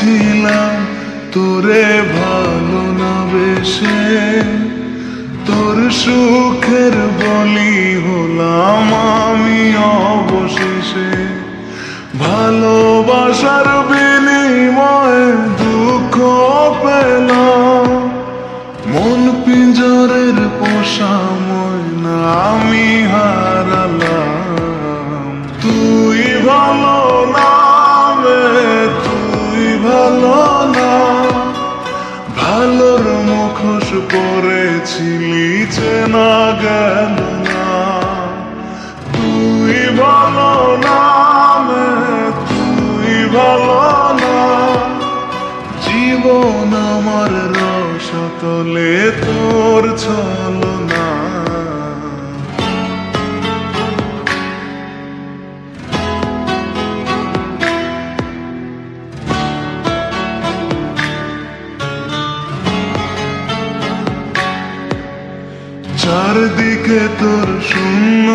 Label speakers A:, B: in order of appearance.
A: ছিলাম, তোরে ভালো না বেশে। তোর সুখের বলি হলাম আমি অবশেষে। ভালোবাসার বিনিময়ে দুঃখ পেলাম। মন পিঞ্জরের পোষা ময়না আমি হারালাম। তুই ভালো না ভালোর মুখোশ পরেছিলি চেনা গেল না। তুই ভালো না তুই ভালো না। জীবন আমার রসতলে তোর ছলো চারদিকে তোর শূন্য